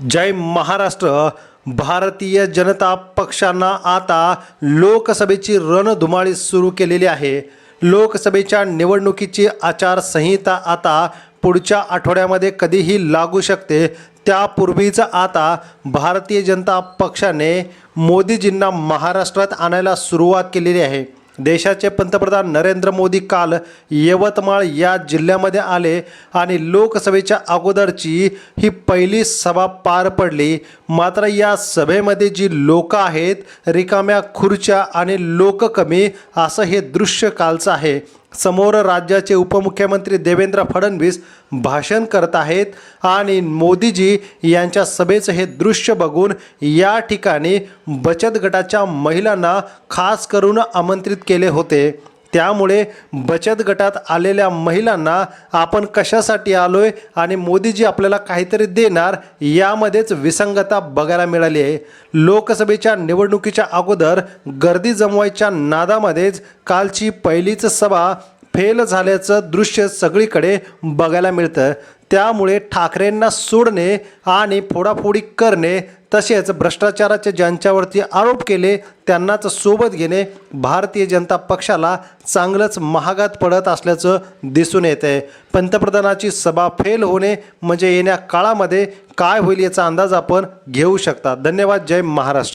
जय महाराष्ट्र. भारतीय जनता पक्षांना आता लोकसभेची रणधुमाळी सुरू केलेली आहे. लोकसभेच्या निवडणुकीची आचारसंहिता आता पुढच्या आठवड्यामध्ये कधीही लागू शकते. त्यापूर्वीच आता भारतीय जनता पक्षाने मोदीजींना महाराष्ट्रात आणायला सुरुवात केलेली आहे. देशाचे पंतप्रधान नरेंद्र मोदी काल यवतमाळ या जिल्ह्यामध्ये आले आणि लोकसभेच्या अगोदरची ही पहिली सभा पार पडली. मात्र या सभेमध्ये जी लोक आहेत रिकाम्या खुर्च्या आणि लोक कमी असं हे दृश्य कालचं आहे. समोर राज्याचे उपमुख्यमंत्री देवेंद्र फडणवीस भाषण करत आहेत आणि मोदीजी यांच्या सभेचं हे दृश्य बघून या ठिकाणी बचत गटाच्या महिलांना खास करून आमंत्रित केले होते. त्यामुळे बचत गटात आलेल्या महिलांना आपण कशासाठी आलोय आणि मोदीजी आपल्याला काहीतरी देणार यामध्येच विसंगता बघायला मिळाली आहे. लोकसभेच्या निवडणुकीच्या अगोदर गर्दी जमवायच्या नादामध्येच कालची पहिलीच सभा फेल झाल्याचं दृश्य सगळीकडे बघायला मिळतं. त्यामुळे ठाकरेंना सोडणे आणि फोडाफोडी करणे तसेच भ्रष्टाचाराचे ज्यांच्यावरती आरोप केले त्यांनाच सोबत घेणे भारतीय जनता पक्षाला चांगलंच महागात पडत असल्याचं दिसून येत आहे पंतप्रधानाची सभा फेल होणे म्हणजे येण्या काळामध्ये काय होईल याचा अंदाज आपण घेऊ शकता. धन्यवाद. जय महाराष्ट्र.